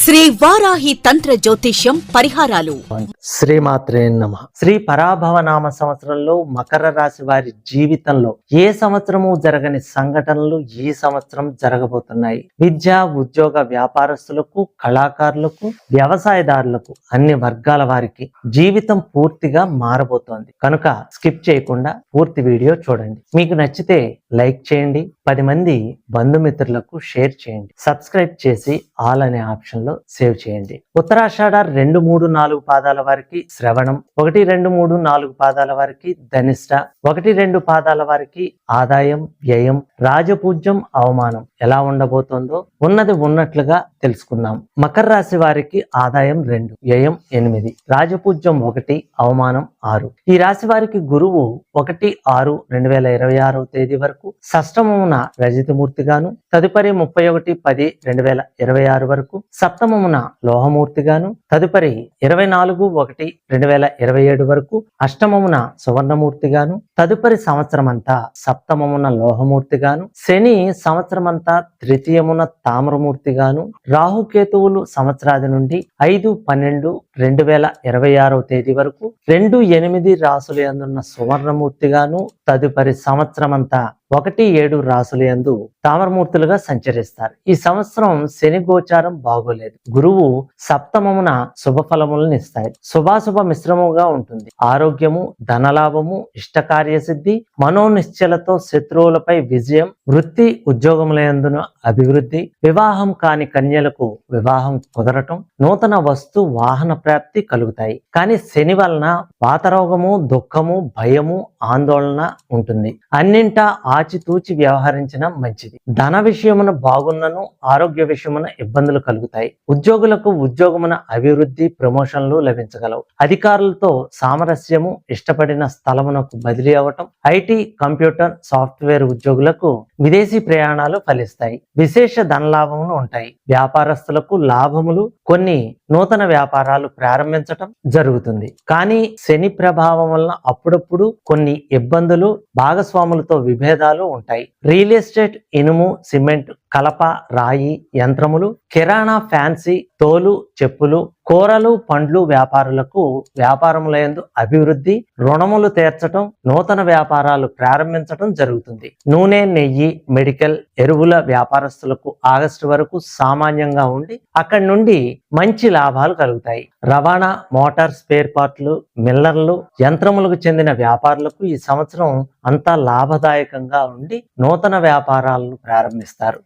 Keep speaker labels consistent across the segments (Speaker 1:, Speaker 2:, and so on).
Speaker 1: శ్రీ వారాహి తంత్ర జ్యోతిష్యం పరిహారాలు.
Speaker 2: శ్రీమాత్రే నమ. శ్రీ పరాభవ నామ సంవత్సరంలో మకర రాశి వారి జీవితంలో ఏ సంవత్సరము జరగని సంఘటనలు ఈ సంవత్సరం జరగబోతున్నాయి. విద్య ఉద్యోగ వ్యాపారస్తులకు కళాకారులకు వ్యవసాయదారులకు అన్ని వర్గాల వారికి జీవితం పూర్తిగా మారబోతోంది. కనుక స్కిప్ చేయకుండా పూర్తి వీడియో చూడండి. మీకు నచ్చితే లైక్ చేయండి. పది మంది బంధుమిత్రులకు షేర్ చేయండి. సబ్స్క్రైబ్ చేసి ఆల్ అనే ఆప్షన్ లో సేవ్ చేయండి. ఉత్తరాషాఢ రెండు మూడు నాలుగు పాదాల వారికి శ్రవణం ఒకటి రెండు మూడు నాలుగు పాదాల వారికి ధనిష్ట ఒకటి రెండు పాదాల వారికి ఆదాయం వ్యయం రాజపూజ్యం అవమానం. ఎలా ఉండబోతోందో ఉన్నది ఉన్నట్లుగా తెలుసుకున్నాం మకర రాశి వారికి ఆదాయం రెండు వ్యయం ఎనిమిది రాజపూజ్యం ఒకటి అవమానం ఆరు. ఈ రాశి వారికి గురువు ఒకటి ఆరు రెండు వేల ఇరవై ఆరవ తేదీ వరకు సష్టమమున రజితమూర్తిగాను తదుపరి ముప్పై ఒకటి పది రెండు వేల ఇరవై ఆరు వరకు సప్తమమున లోహమూర్తిగాను తదుపరి ఇరవై నాలుగు ఒకటి రెండు వేల ఇరవై ఏడు వరకు అష్టమమున సువర్ణమూర్తిగాను తదుపరి సంవత్సరమంతా సప్తమమున లోహమూర్తిగాను శని సంవత్సరమంతా తృతీయమున తామ్రమూర్తిగాను రాహుకేతువులు సంవత్సరాది నుండి ఐదు పన్నెండు రెండు వేల ఇరవై ఆరవ తేదీ వరకు రెండు ఎనిమిది రాసులు ఎందున్న సువర్ణమూర్తిగాను తదుపరి సంవత్సరమంతా ఒకటి ఏడు రాసులందు యందు తామరమూర్తులుగా సంచరిస్తారు. ఈ సంవత్సరం శని గోచారం బాగోలేదు. గురువు సప్తమమున శుభ ఫలములను ఇస్తాయి శుభాశుభ మిశ్రమముగా ఉంటుంది. ఆరోగ్యము ధనలాభము ఇష్టకార్య సిద్ధి మనోనిశ్చలతో శత్రువులపై విజయం వృత్తి ఉద్యోగములందున అభివృద్ధి వివాహం కాని కన్యలకు వివాహం కుదరటం నూతన వస్తు వాహన ప్రాప్తి కలుగుతాయి. కానీ శని వలన వాతరోగము దుఃఖము భయము ఆందోళన ఉంటుంది. అన్నింటా ఆచితూచి వ్యవహరించడం మంచిది. ధన విషయమున బాగున్నను ఆరోగ్య విషయమున ఇబ్బందులు కలుగుతాయి. ఉద్యోగులకు ఉద్యోగమున అభివృద్ధి ప్రమోషన్లు లభించగలవు. అధికారులతో సామరస్యము ఇష్టపడిన స్థలమునకు బదిలీ అవ్వటం ఐటీ కంప్యూటర్ సాఫ్ట్వేర్ ఉద్యోగులకు విదేశీ ప్రయాణాలు ఫలిస్తాయి. విశేష ధనలాభములు ఉంటాయి. వ్యాపారస్తులకు లాభములు కొన్ని నూతన వ్యాపారాలు ప్రారంభించటం జరుగుతుంది. కానీ శని ప్రభావం వలన అప్పుడప్పుడు కొన్ని ఇబ్బందులు భాగస్వాములతో విభేదాలు ఉంటాయి. రియల్ ఎస్టేట్ ఇనుము సిమెంట్ కలప రాయి యంత్రములు కిరాణా ఫ్యాన్సీ తోలు చెప్పులు కూరలు పండ్లు వ్యాపారులకు వ్యాపారములందు అభివృద్ధి రుణములు తీర్చటం నూతన వ్యాపారాలు ప్రారంభించటం జరుగుతుంది. నూనె నెయ్యి మెడికల్ ఎరువుల వ్యాపారస్తులకు ఆగస్టు వరకు సామాన్యంగా ఉండి అక్కడి నుండి మంచి లాభాలు కలుగుతాయి. రవాణా మోటార్ స్పేర్ పార్ట్లు మిల్లర్లు యంత్రములకు చెందిన వ్యాపారులకు ఈ సంవత్సరం అంతా లాభదాయకంగా ఉండి నూతన వ్యాపారాలను ప్రారంభిస్తారు.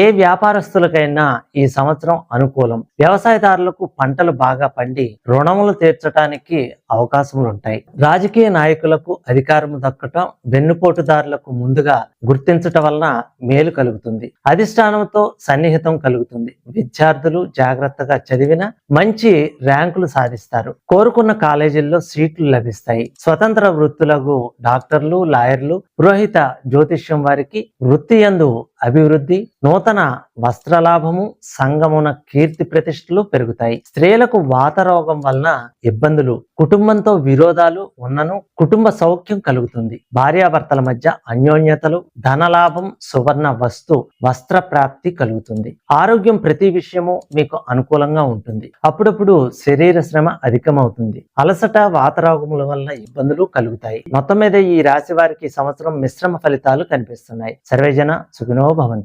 Speaker 2: ఏ వ్యాపారస్తులకైనా ఈ సంవత్సరం అనుకూలం. వ్యవసాయదారులకు పంటలు బాగా పండి రుణములు తీర్చడానికి అవకాశములు ఉంటాయి రాజకీయ నాయకులకు అధికారం దక్కటం వెన్నుపోటుదారులకు ముందుగా గుర్తించటం వలన మేలు కలుగుతుంది. అధిష్టానంతో సన్నిహితం కలుగుతుంది. విద్యార్థులు జాగ్రత్తగా చదివిన మంచి ర్యాంకులు సాధిస్తారు. కోరుకున్న కాలేజీల్లో సీట్లు లభిస్తాయి. స్వతంత్ర వృత్తులకు డాక్టర్లు లాయర్లు పురోహిత జ్యోతిష్యం వారికి వృత్తి యందు అభివృద్ధి నూతన వస్త్రలాభము సంగమున కీర్తి ప్రతిష్టలు పెరుగుతాయి. స్త్రీలకు వాత రోగం వలన ఇబ్బందులు కుటుంబంతో విరోధాలు ఉన్నను కుటుంబ సౌఖ్యం కలుగుతుంది. భార్యాభర్తల మధ్య అన్యోన్యతలు ధనలాభం సువర్ణ వస్తు వస్త్ర ప్రాప్తి కలుగుతుంది. ఆరోగ్యం ప్రతి విషయము మీకు అనుకూలంగా ఉంటుంది. అప్పుడప్పుడు శరీర శ్రమ అధికమవుతుంది. అలసట వాతరోగముల వలన ఇబ్బందులు కలుగుతాయి. మొత్తం మీద ఈ రాశి వారికి సంవత్సరం మిశ్రమ ఫలితాలు కనిపిస్తున్నాయి. సర్వేజన సుఖినో भवन